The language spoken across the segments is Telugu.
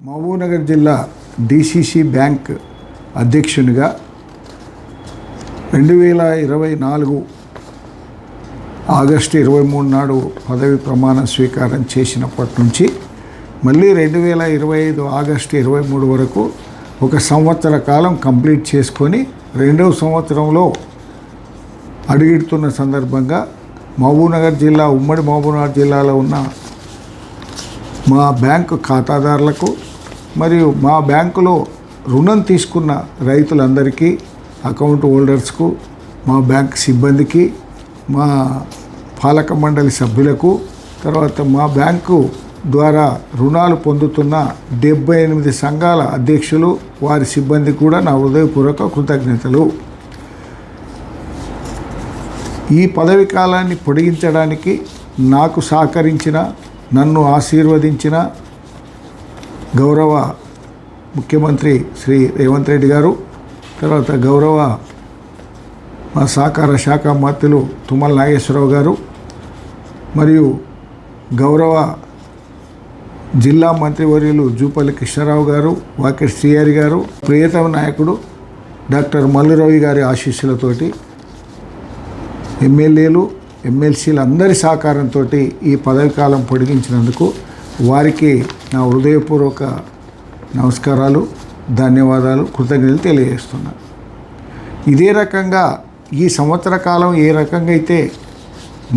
మహబూబ్నగర్ జిల్లా డిసిసి బ్యాంక్ అధ్యక్షునిగా రెండు వేల ఇరవై నాలుగు ఆగస్టు ఇరవై మూడు నాడు పదవి ప్రమాణ స్వీకారం చేసినప్పటి నుంచి మళ్ళీ రెండు వేల ఇరవై ఐదు ఆగస్టు ఇరవై మూడు వరకు ఒక సంవత్సర కాలం కంప్లీట్ చేసుకొని రెండవ సంవత్సరంలో అడుగెడుతున్న సందర్భంగా మహబూబ్నగర్ జిల్లా ఉమ్మడి మహబూబ్నగర్ జిల్లాలో ఉన్న మా బ్యాంకు ఖాతాదారులకు మరియు మా బ్యాంకులో రుణం తీసుకున్న రైతులందరికీ అకౌంట్ హోల్డర్స్కు మా బ్యాంక్ సిబ్బందికి మా పాలక మండలి సభ్యులకు తర్వాత మా బ్యాంకు ద్వారా రుణాలు పొందుతున్న డెబ్బై ఎనిమిది సంఘాల అధ్యక్షులు వారి సిబ్బంది కూడా నా హృదయపూర్వక కృతజ్ఞతలు. ఈ పదవి కాలాన్ని పొడిగించడానికి నాకు సహకరించిన నన్ను ఆశీర్వదించిన గౌరవ ముఖ్యమంత్రి శ్రీ రేవంత్ రెడ్డి గారు తర్వాత గౌరవ మా సహకార శాఖ మంత్రులు తుమ్మల నాగేశ్వరరావు గారు మరియు గౌరవ జిల్లా మంత్రివర్యులు జూపల్లి కృష్ణారావు గారు వాకిట్ శ్రీహరి గారు ప్రియతమ నాయకుడు డాక్టర్ మల్లురవి గారి ఆశీస్సులతోటి ఎమ్మెల్యేలు ఎమ్మెల్సీలు అందరి సహకారంతో ఈ పదవి కాలం పొడిగించినందుకు వారికి నా హృదయపూర్వక నమస్కారాలు ధన్యవాదాలు కృతజ్ఞతలు తెలియజేస్తున్నా. ఇదే రకంగా ఈ సంవత్సర కాలం ఏ రకంగా అయితే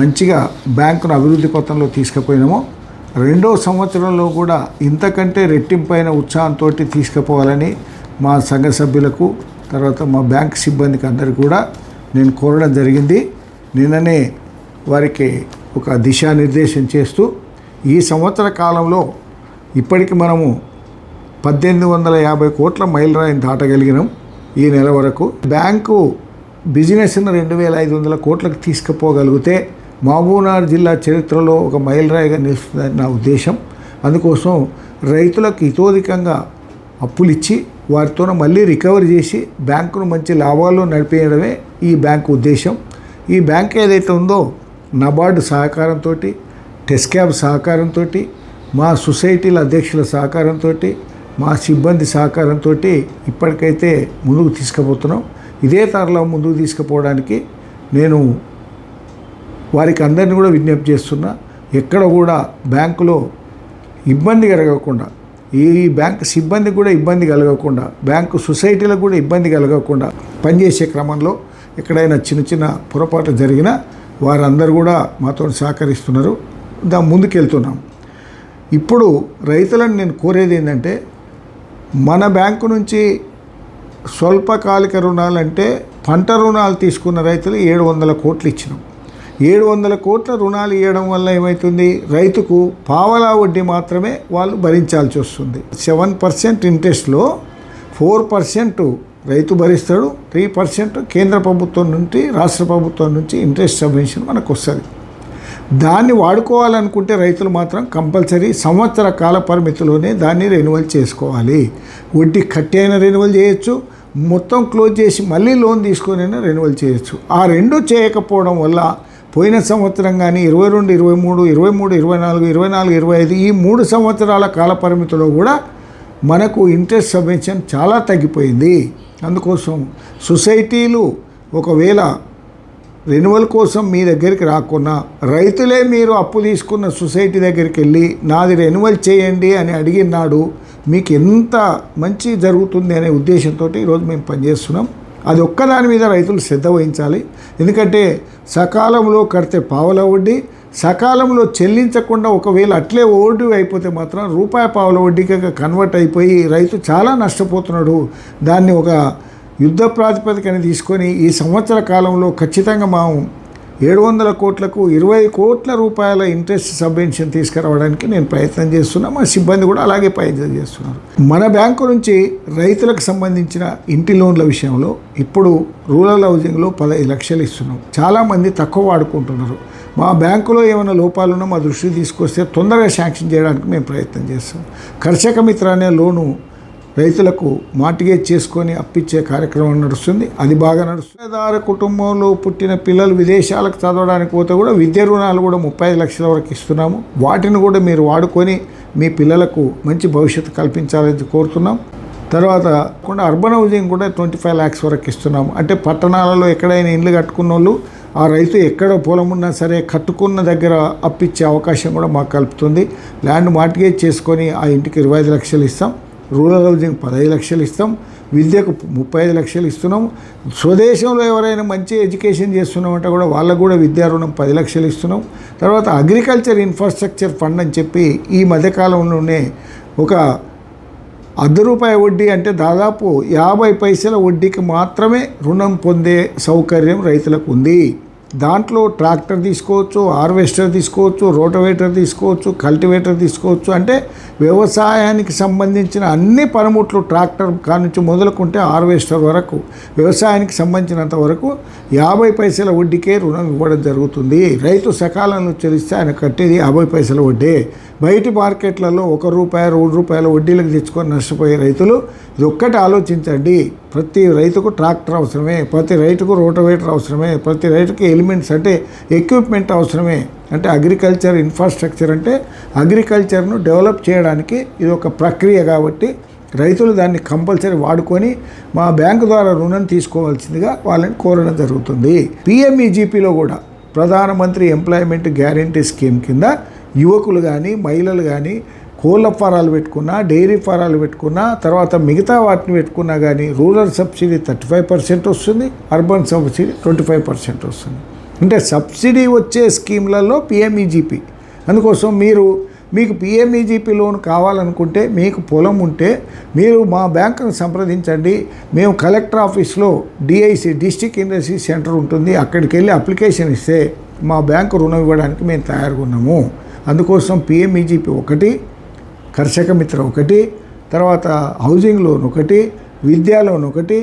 మంచిగా బ్యాంకును అభివృద్ధి పథంలో తీసుకుపోయినామో రెండో సంవత్సరంలో కూడా ఇంతకంటే రెట్టింపైన ఉత్సాహంతో తీసుకుపోవాలని మా సంఘ సభ్యులకు తర్వాత మా బ్యాంక్ సిబ్బందికి అందరికీ కూడా నేను కోరడం జరిగింది. నిన్ననే వారికి ఒక దిశానిర్దేశం చేస్తూ ఈ సంవత్సర కాలంలో ఇప్పటికి మనము పద్దెనిమిది వందల యాభై కోట్ల మైలురాయిని దాటగలిగినాం ఈ నెల వరకు. బ్యాంకు బిజినెస్ను రెండు వేల ఐదు వందల కోట్లకు తీసుకుపోగలిగితే మహబూబ్నగర్ జిల్లా చరిత్రలో ఒక మైలురాయిగా నిలుస్తుందని నా ఉద్దేశం. అందుకోసం రైతులకు ఇతోధికంగా అప్పులు ఇచ్చి వారితో మళ్ళీ రికవరీ చేసి బ్యాంకును మంచి లాభాల్లో నడిపేయడమే ఈ బ్యాంకు ఉద్దేశం. ఈ బ్యాంక్ ఏదైతే ఉందో నబార్డు సహకారంతో టెస్క్యాబ్ సహకారంతో మా సొసైటీల అధ్యక్షుల సహకారంతో మా సిబ్బంది సహకారంతో ఇప్పటికైతే ముందుకు తీసుకుపోతున్నాం. ఇదే తరలో ముందుకు తీసుకుపోవడానికి నేను వారికి అందరిని కూడా విజ్ఞప్తి చేస్తున్నా ఎక్కడ కూడా బ్యాంకులో ఇబ్బంది కలగకుండా ఈ బ్యాంక్ సిబ్బంది కూడా ఇబ్బంది కలగకుండా బ్యాంకు సొసైటీలకు కూడా ఇబ్బంది కలగకుండా పనిచేసే క్రమంలో ఎక్కడైనా చిన్న చిన్న పొరపాట్లు జరిగినా వారందరూ కూడా మాతో సహకరిస్తున్నారు. దా ముందుకెళ్తున్నాం. ఇప్పుడు రైతులను నేను కోరేది ఏంటంటే మన బ్యాంకు నుంచి స్వల్పకాలిక రుణాలంటే పంట రుణాలు తీసుకున్న రైతులు ఏడు వందల కోట్లు ఇచ్చినాం. ఏడు వందల కోట్ల రుణాలు ఇవ్వడం వల్ల ఏమవుతుంది రైతుకు పావలా వడ్డీ మాత్రమే వాళ్ళు భరించాల్సి వస్తుంది. సెవెన్ పర్సెంట్ ఇంట్రెస్ట్లో ఫోర్ పర్సెంట్ రైతు భరిస్తాడు త్రీ పర్సెంట్ కేంద్ర ప్రభుత్వం నుండి రాష్ట్ర ప్రభుత్వం నుంచి ఇంట్రెస్ట్ సబ్వెన్షన్ మనకు వస్తుంది. దాన్ని వాడుకోవాలనుకుంటే రైతులు మాత్రం కంపల్సరీ సంవత్సర కాల పరిమితిలోనే దాన్ని రెన్యువల్ చేసుకోవాలి. వడ్డీ కట్టి అయినా రెన్యువల్ చేయొచ్చు మొత్తం క్లోజ్ చేసి మళ్ళీ లోన్ తీసుకొని అయినా రెన్యువల్ చేయొచ్చు. ఆ రెండు చేయకపోవడం వల్ల పోయిన సంవత్సరం కానీ ఇరవై రెండు ఇరవై మూడు ఇరవై మూడు ఇరవై నాలుగు ఇరవై నాలుగు ఇరవై ఐదు ఈ మూడు సంవత్సరాల కాల పరిమితిలో కూడా మనకు ఇంట్రెస్ట్ సబ్వెన్షన్ చాలా తగ్గిపోయింది. అందుకోసం సొసైటీలు ఒకవేళ రెన్యువల్ కోసం మీ దగ్గరికి రాకున్నా రైతులే మీరు అప్పు తీసుకున్న సొసైటీ దగ్గరికి వెళ్ళి నాది రెన్యువల్ చేయండి అని అడిగినాడు మీకు ఎంత మంచి జరుగుతుంది అనే ఉద్దేశంతో ఈరోజు మేము పనిచేస్తున్నాం. అది ఒక్కదాని మీద రైతులు శ్రద్ధ వహించాలి. ఎందుకంటే సకాలంలో కడితే పావల వడ్డీ సకాలంలో చెల్లించకుండా ఒకవేళ అట్లే ఓడి అయిపోతే మాత్రం రూపాయి పావుల వడ్డీకి కన్వర్ట్ అయిపోయి రైతు చాలా నష్టపోతున్నాడు. దాన్ని ఒక యుద్ధ ప్రాతిపదికన తీసుకొని ఈ సంవత్సర కాలంలో ఖచ్చితంగా మాము ఏడు వందల కోట్లకు ఇరవై కోట్ల రూపాయల ఇంట్రెస్ట్ సబ్వెన్షన్ తీసుకురావడానికి నేను ప్రయత్నం చేస్తున్నా. మా సిబ్బంది కూడా అలాగే ప్రయత్నం చేస్తున్నారు. మన బ్యాంకు నుంచి రైతులకు సంబంధించిన ఇంటి లోన్ల విషయంలో ఇప్పుడు రూరల్ హౌసింగ్లో పదహైదు లక్షలు ఇస్తున్నాం. చాలామంది తక్కువ వాడుకుంటున్నారు. మా బ్యాంకులో ఏమైనా లోపాలున్నా మా దృష్టికి తీసుకొస్తే తొందరగా శాంక్షన్ చేయడానికి మేము ప్రయత్నం చేస్తాం. కర్షక మిత్ర అనే లోను రైతులకు మార్టిగేజ్ చేసుకొని అప్పిచ్చే కార్యక్రమం నడుస్తుంది. అది బాగా నడుస్తుంది. పేదవారి కుటుంబంలో పుట్టిన పిల్లలు విదేశాలకు చదవడానికి పోతే కూడా విద్య రుణాలు కూడా ముప్పై ఐదు లక్షల వరకు ఇస్తున్నాము. వాటిని కూడా మీరు వాడుకొని మీ పిల్లలకు మంచి భవిష్యత్తు కల్పించాలని కోరుతున్నాం. తర్వాత కూడా అర్బన్ హౌజింగ్ కూడా ట్వంటీ ఫైవ్ ల్యాక్స్ వరకు ఇస్తున్నాము. అంటే పట్టణాలలో ఎక్కడైనా ఇండ్లు కట్టుకున్న వాళ్ళు ఆ రైతు ఎక్కడ పొలం ఉన్నా సరే కట్టుకున్న దగ్గర అప్పిచ్చే అవకాశం కూడా మాకు కలుపుతుంది. ల్యాండ్ మార్టిగేజ్ చేసుకొని ఆ ఇంటికి ఇరవై ఐదు లక్షలు ఇస్తాం. రూరల్ హౌసింగ్ పదహైదు లక్షలు ఇస్తాం విద్యకు ముప్పై ఐదు లక్షలు ఇస్తున్నాం. స్వదేశంలో ఎవరైనా మంచి ఎడ్యుకేషన్ చేస్తున్నామంటే కూడా వాళ్ళకు కూడా విద్యా రుణం పది లక్షలు ఇస్తున్నాం. తర్వాత అగ్రికల్చర్ ఇన్ఫ్రాస్ట్రక్చర్ ఫండ్ అని చెప్పి ఈ మధ్యకాలంలోనే ఒక అర్ధ రూపాయి వడ్డీ అంటే దాదాపు యాభై పైసల వడ్డీకి మాత్రమే రుణం పొందే సౌకర్యం రైతులకు ఉంది. దాంట్లో ట్రాక్టర్ తీసుకోవచ్చు హార్వెస్టర్ తీసుకోవచ్చు రోటవేటర్ తీసుకోవచ్చు కల్టివేటర్ తీసుకోవచ్చు. అంటే వ్యవసాయానికి సంబంధించిన అన్ని పనిముట్లు ట్రాక్టర్ కానుంచి మొదలుకుంటే హార్వెస్టర్ వరకు వ్యవసాయానికి సంబంధించినంత వరకు యాభై పైసల వడ్డీకే రుణం ఇవ్వడం జరుగుతుంది. రైతు సకాలంలో చెల్లిస్తే ఆయన కట్టేది యాభై పైసల వడ్డీ. బయటి మార్కెట్లలో ఒక రూపాయి రెండు రూపాయల వడ్డీలకు తెచ్చుకొని నష్టపోయే రైతులు ఇది ఒక్కటి ఆలోచించండి. ప్రతి రైతుకు ట్రాక్టర్ అవసరమే ప్రతి రైతుకు రోటవేటర్ అవసరమే ప్రతి రైతుకి ఎలిమెంట్స్ అంటే ఎక్విప్మెంట్ అవసరమే. అంటే అగ్రికల్చర్ ఇన్ఫ్రాస్ట్రక్చర్ అంటే అగ్రికల్చర్ను డెవలప్ చేయడానికి ఇది ఒక ప్రక్రియ కాబట్టి రైతులు దాన్ని కంపల్సరీ వాడుకొని మా బ్యాంకు ద్వారా రుణం తీసుకోవాల్సిందిగా వాళ్ళని కోరడం జరుగుతుంది. పిఎంఈజీపీలో కూడా ప్రధానమంత్రి ఎంప్లాయ్మెంట్ గ్యారంటీ స్కీమ్ కింద యువకులు కానీ మహిళలు కానీ కోళ్ళ ఫారాలు పెట్టుకున్నా డైరీ ఫారాలు పెట్టుకున్నా తర్వాత మిగతా వాటిని పెట్టుకున్నా కానీ rural subsidy thirty five percent వస్తుంది urban subsidy twenty five percent వస్తుంది. అంటే సబ్సిడీ వచ్చే స్కీమ్లలో పిఎంఈజీపీ. అందుకోసం మీరు మీకు పిఎంఈజీపీ లోన్ కావాలనుకుంటే మీకు పొలం ఉంటే మీరు మా బ్యాంకును సంప్రదించండి. మేము కలెక్టర్ ఆఫీస్లో డిఐసి డిస్టిక్ ఇండస్ట్రీ సెంటర్ ఉంటుంది. అక్కడికి వెళ్ళి అప్లికేషన్ ఇస్తే మా బ్యాంకు రుణం ఇవ్వడానికి మేము తయారుగా ఉన్నాము. అందుకోసం పిఎంఈజీపీ ఒకటి కర్షక మిత్ర ఒకటి తర్వాత హౌసింగ్ లోన్ ఒకటి విద్యా లోన్ ఒకటి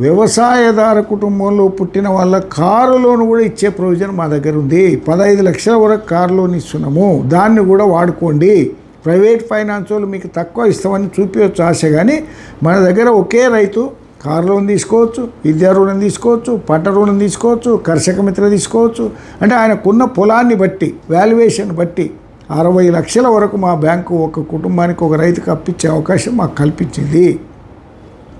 వ్యవసాయదార కుటుంబంలో పుట్టిన వాళ్ళ కారు లోన్ కూడా ఇచ్చే ప్రొవిజన్ మా దగ్గర ఉంది. పదహైదు లక్షల వరకు కారు లోన్ ఇస్తున్నాము. దాన్ని కూడా వాడుకోండి. ప్రైవేట్ ఫైనాన్స్ వాళ్ళు మీకు తక్కువ ఇస్తామని చూపించవచ్చు ఆశ కానీ మన దగ్గర ఒకే రైతు కారు లోన్ తీసుకోవచ్చు విద్యా రుణం తీసుకోవచ్చు పంట రుణం తీసుకోవచ్చు కర్షక మిత్ర తీసుకోవచ్చు. అంటే ఆయనకున్న పొలాన్ని బట్టి వాల్యుయేషన్ బట్టి అరవై లక్షల వరకు మా బ్యాంకు ఒక కుటుంబానికి ఒక రైతుకు అప్పించే అవకాశం మాకు కల్పించింది.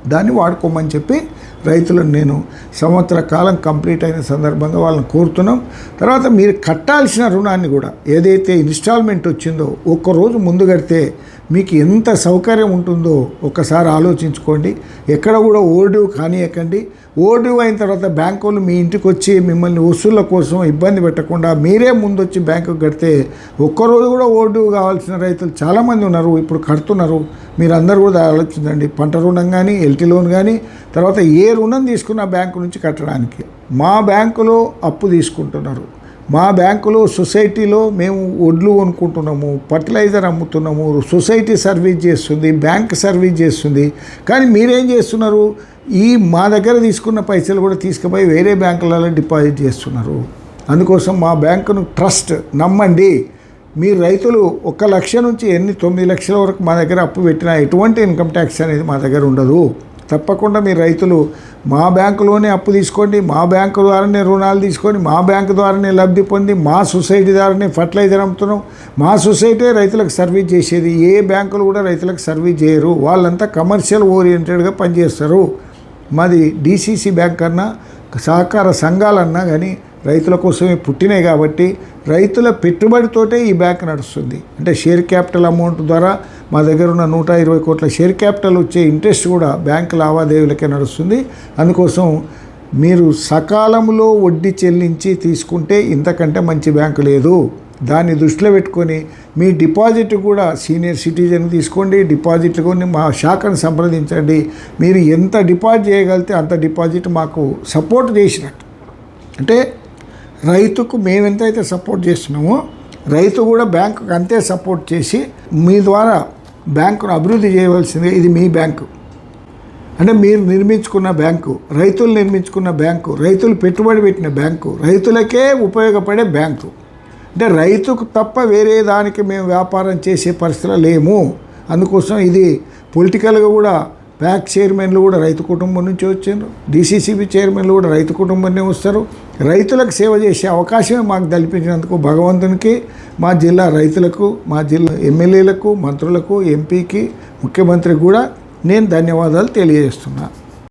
దాన్ని వాడుకోమని చెప్పి రైతులను నేను సంవత్సర కాలం కంప్లీట్ అయిన సందర్భంగా వాళ్ళని కోరుతున్నాం. తర్వాత మీరు కట్టాల్సిన రుణాన్ని కూడా ఏదైతే ఇన్స్టాల్మెంట్ వచ్చిందో ఒక్కరోజు ముందు కడితే మీకు ఎంత సౌకర్యం ఉంటుందో ఒక్కసారి ఆలోచించుకోండి. ఎక్కడ కూడా ఓల్డ్ కానియకండి. ఓర్డ్యూ అయిన తర్వాత బ్యాంకు వాళ్ళు మీ ఇంటికి వచ్చి మిమ్మల్ని వసూళ్ళ కోసం ఇబ్బంది పెట్టకుండా మీరే ముందు వచ్చి కడితే ఒక్కరోజు కూడా ఓర్డ్యూ కావాల్సిన రైతులు చాలామంది ఉన్నారు ఇప్పుడు కడుతున్నారు. మీరందరూ కూడా ఆలోచించండి. పంట రుణం కానీ ఎల్టీ లోన్ కానీ తర్వాత ఏ రుణం తీసుకున్న బ్యాంకు నుంచి కట్టడానికి. మా బ్యాంకులో అప్పు తీసుకుంటున్నారు. మా బ్యాంకులో సొసైటీలో మేము వడ్లు కొనుక్కుంటున్నాము ఫర్టిలైజర్ అమ్ముతున్నాము సొసైటీ సర్వీస్ చేస్తుంది బ్యాంక్ సర్వీస్ చేస్తుంది. కానీ మీరేం చేస్తున్నారు? ఈ మా దగ్గర తీసుకున్న పైసలు కూడా తీసుకుపోయి వేరే బ్యాంకులలో డిపాజిట్ చేస్తున్నారు. అందుకోసం మా బ్యాంకును ట్రస్ట్ నమ్మండి. మీ రైతులు ఒక లక్ష నుంచి ఎన్ని తొమ్మిది లక్షల వరకు మా దగ్గర అప్పు పెట్టినా ఎటువంటి ఇన్కమ్ ట్యాక్స్ అనేది మా దగ్గర ఉండదు. తప్పకుండా మీ రైతులు మా బ్యాంకులోనే అప్పు తీసుకోండి మా బ్యాంకు ద్వారానే రుణాలు తీసుకొని మా బ్యాంకు ద్వారానే లబ్ధి పొంది మా సొసైటీ ద్వారానే ఫర్టిలైజర్ అమ్ముతున్నాం. మా సొసైటీ రైతులకు సర్వీస్ చేసేది ఏ బ్యాంకులు కూడా రైతులకు సర్వీస్ చేయరు. వాళ్ళంతా కమర్షియల్ ఓరియంటెడ్గా పనిచేస్తారు. మాది డీసీసీ బ్యాంక్ అన్నా సహకార సంఘాలన్నా కానీ రైతుల కోసమే పుట్టినాయి కాబట్టి రైతుల పెట్టుబడితోటే ఈ బ్యాంక్ నడుస్తుంది. అంటే షేర్ క్యాపిటల్ అమౌంట్ ద్వారా మా దగ్గర ఉన్న నూట ఇరవై కోట్ల షేర్ క్యాపిటల్ వచ్చే ఇంట్రెస్ట్ కూడా బ్యాంక్ లావాదేవీలకే నడుస్తుంది. అందుకోసం మీరు సకాలంలో వడ్డీ చెల్లించి తీసుకుంటే ఇంతకంటే మంచి బ్యాంకు లేదు. దాన్ని దృష్టిలో పెట్టుకొని మీ డిపాజిట్ కూడా సీనియర్ సిటిజన్ తీసుకోండి. డిపాజిట్ కొని మా శాఖను సంప్రదించండి. మీరు ఎంత డిపాజిట్ చేయగలిగితే అంత డిపాజిట్ మాకు సపోర్ట్ చేసినట్టు. అంటే రైతుకు మేము ఎంతైతే సపోర్ట్ చేస్తున్నామో రైతు కూడా బ్యాంకుకు అంతే సపోర్ట్ చేసి మీ ద్వారా బ్యాంకును అభివృద్ధి చేయవలసింది ఇది మీ బ్యాంకు. అంటే మీరు నిర్మించుకున్న బ్యాంకు రైతులు నిర్మించుకున్న బ్యాంకు రైతులు పెట్టుబడి పెట్టిన బ్యాంకు రైతులకే ఉపయోగపడే బ్యాంకు. అంటే రైతుకు తప్ప వేరే దానికి మేము వ్యాపారం చేసే పరిస్థితిలో లేము. అందుకోసం ఇది పొలిటికల్గా కూడా ప్యాక్ చైర్మన్లు కూడా రైతు కుటుంబం నుంచి వచ్చారు. డీసీసీబీ చైర్మన్లు కూడా రైతు కుటుంబాన్ని వస్తారు. రైతులకు సేవ చేసే అవకాశమే మాకు కల్పించినందుకు భగవంతునికి మా జిల్లా రైతులకు మా జిల్లా ఎమ్మెల్యేలకు మంత్రులకు ఎంపీకి ముఖ్యమంత్రికి కూడా నేను ధన్యవాదాలు తెలియజేస్తున్నాను